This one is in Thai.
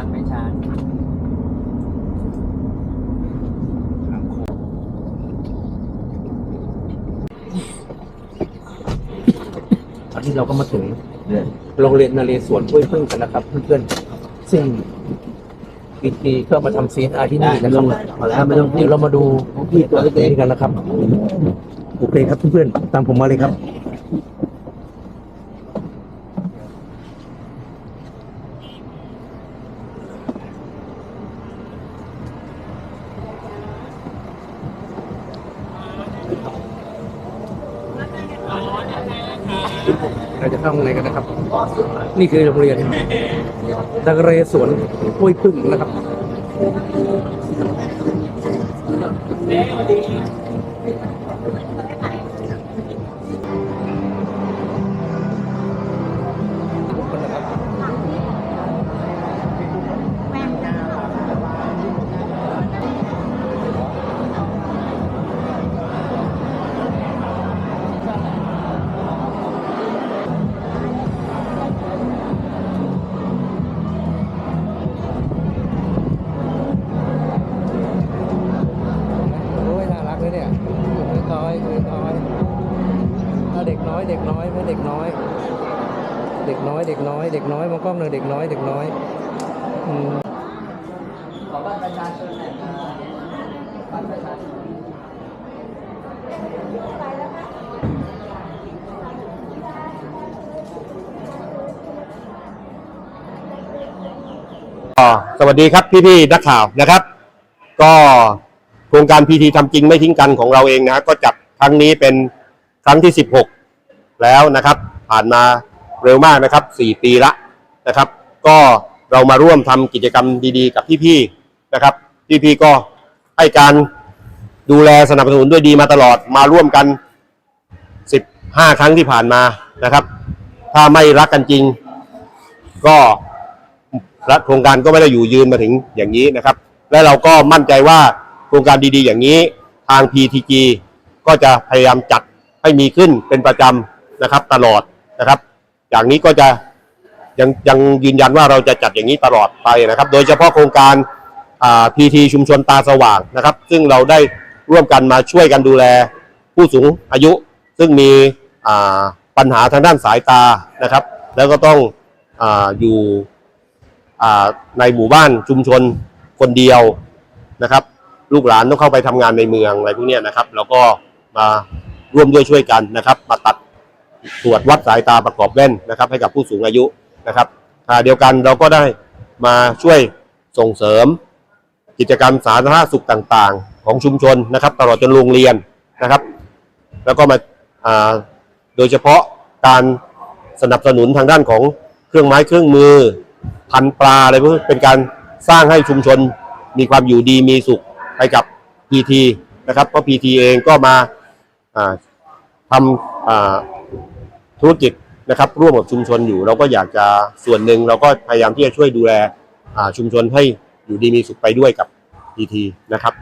ร์จไม่ชาร์จงโค้งตอนนี้เราก็มาถึงเนี่โรงเรียนนาเรศวรห้วยพึ่งกันนะครับเพื่อนๆซึ่งปีทีเข้ามาทำซีนอาที่นี่นะครับพอแล้วไม่ต้องเดี๋ยวเรามาดูพี่ตัวเล็กๆกันนะครับโอเคครับเพื่อนๆตามผมมาเลยครับ เราจะเข้าข้างในกันนะครับ นี่คือโรงเรียนนักเรสวนห้วยพึ่งนะครับ ถ้าเด็กน้อยเด็กน้อยไม่เด็กน้อย เด็กน้อยเด็กน้อยเด็กน้อยมองกล้องหน่อเด็กน้อยเด็กน้อยอืมขอบัตรประชาชนหน่อยครับบัตรประชาชนสวัสดีครับพี่ๆนักข่าวนะครับ ก็โครงการพีทีทำจริงไม่ทิ้งกันของเราเองนะฮะก็จัดครั้งนี้เป็น ครั้งที่ 16 แล้วนะครับ ผ่านมาเร็วมากนะครับ 4 ปีละนะครับ ก็เรามาร่วมทำกิจกรรมดีๆ กับพี่ๆนะครับพี่ๆก็ให้การดูแลสนับสนุนด้วยดีมาตลอดมาร่วมกัน 15 ครั้งที่ผ่านมานะครับ ถ้าไม่รักกันจริง ก็รัฐโครงการก็ไม่ได้อยู่ยืนมาถึงอย่างนี้นะครับ และเราก็มั่นใจว่าโครงการดีๆ อย่างนี้ทาง PTG ก็จะพยายามจัด ให้มีขึ้นเป็นประจำนะครับตลอดนะครับ อย่างนี้ก็จะยังยังยืนยันว่าเราจะจัดอย่างนี้ตลอดไปนะครับ โดยเฉพาะโครงการอ่า PT ชุมชนตาสว่างนะครับ ซึ่งเราได้ร่วมกันมาช่วยกันดูแลผู้สูงอายุ ซึ่งมีอ่าปัญหาทางด้านสายตานะครับ แล้วก็ต้องอาอยู่อ่าในหมู่บ้านชุมชนคนเดียวนะครับ ลูกหลานต้องเข้าไปทำงานในเมืองอะไรพวกนี้นะครับ แล้วก็มา ร่วมด้วยช่วยกันนะครับ มาตัดตรวจวัดสายตาประกอบแว่นนะครับ ให้กับผู้สูงอายุนะครับขณะเดียวกันเราก็ได้มาช่วยส่งเสริม กิจกรรมสาธารณสุขต่างๆ ของชุมชนนะครับ ตลอดจนโรงเรียนนะครับ แล้วก็มาาโดยเฉพาะการสนับสนุนทางด้านของเครื่องไม้เครื่องมือ พันปลาอะไรพวกเป็นการสร้างให้ชุมชนมีความอยู่ดีมีสุขไปกับ PT นะครับเพราะ PT เองก็มา ทำธุรกิจนะครับ ร่วมกับชุมชนอยู่ เราก็อยากจะส่วนหนึ่งเราก็พยายามที่จะช่วยดูแลชุมชนให้อยู่ดีมีสุขไปด้วยกับทีทีนะครับ